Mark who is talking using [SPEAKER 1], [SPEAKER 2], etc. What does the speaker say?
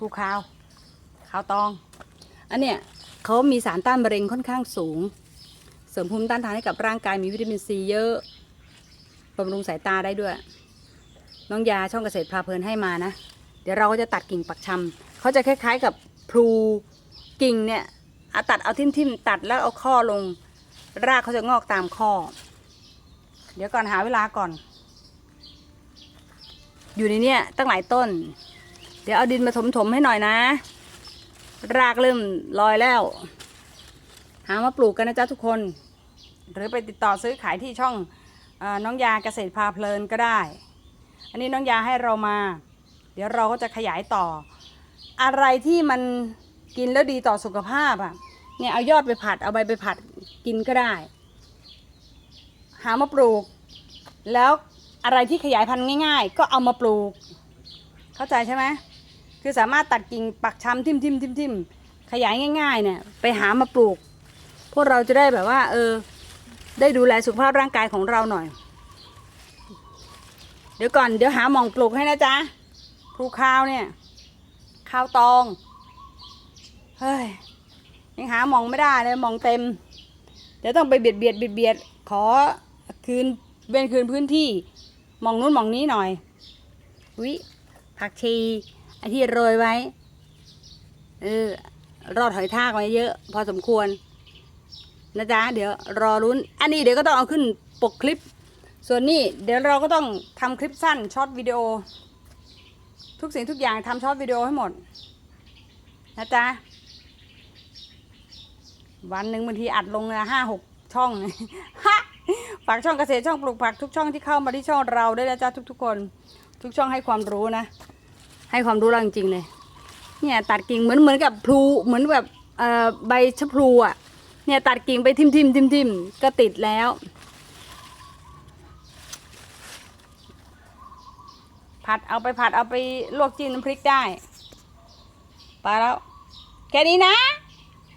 [SPEAKER 1] ครูคาวขาวตอง อันเนี้ยเขามีสารต้านมะเร็งค่อนข้างสูง เสริมภูมิต้านทานให้กับร่างกายมีวิตามินซีเยอะบำรุงสายตาได้ด้วย น้องยาช่องเกษตรพาเพลินให้มานะ เดี๋ยวเราก็จะตัดกิ่งปักชำเขาจะคล้าย ๆ กับพลูกิ่งเนี่ยเอาตัดเอาทิ่มๆตัดแล้วเอาข้อลง รากเขาจะงอกตามข้อ เดี๋ยวก่อนหาเวลาก่อน อยู่ในเนี้ยตั้งหลายต้น ดี๋ยวเอาดินมาถมๆให้หน่อยนะ รากเริ่มลอยแล้ว หามาปลูกกันนะจ๊ะทุกคน หรือไปติดต่อซื้อขายที่ช่องอน้องยาเกษตรพาเพลินก็ได้ อันนี้น้องยาให้เรามา เดี๋ยวเราก็จะขยายต่อ อะไรที่มันกินแล้วดีต่อสุขภาพอะเนี่ยเอายอดไปผัดเอาใบไปผัดกินก็ได้ หามาปลูก แล้วอะไรที่ขยายพันธุ์ง่าย ๆ ก็เอามาปลูก เข้าใจใช่ไหม คือสามารถตัดกิ่งปักชำทิ่มทิมทิมทิมขยายง่าย ๆ เนี่ย ไปหามาปลูก พวกเราจะได้แบบว่า เออ ได้ดูแลสุขภาพร่างกายของเราหน่อย เดี๋ยวก่อนเดี๋ยวหาหมองปลูกให้นะจ๊ะปลูกข้าวเนี่ย ข้าวตองเฮ้ยยังหาหมองไม่ได้เลยหมองเต็ม เดี๋ยวต้องไปเบียดเบียดเบียดเบียดขอคืนเว้นคืนพื้นที่หมองนู้นหมองนี้หน่อยวิผักชี ไอที่โรยไว้ เออ รอดหอยทากไว้เยอะ พอสมควร นะจ๊ะ เดี๋ยวรอรุ้น อันนี้เดี๋ยวก็ต้องเอาขึ้นปกคลิป ส่วนนี้เดี๋ยวเราก็ต้องทำคลิปสั้นช็อตวิดีโอ ทุกสิ่งทุกอย่างทำช็อตวิดีโอให้หมด นะจ๊ะ วันหนึ่งบางทีอัดลงนะห้าหกช่องฮะฝากช่องเกษตรช่องปลูกผักทุกช่องที่เข้ามาที่ช่องเราด้วยนะจ๊ะทุกๆคน ทุกช่องให้ความรู้นะ ให้ความรู้เราจริงๆเลย เนี่ยตัดกิ่งเหมือนเหมือนกับพลูเหมือนแบบใบชะพลูอะ เนี่ยตัดกิ่งไปทิมทิมทิมทิมก็ติดแล้ว ผัดเอาไปผัดเอาไปลวกจิ้มน้ำพริกได้ ไปแล้ว แค่นี้นะ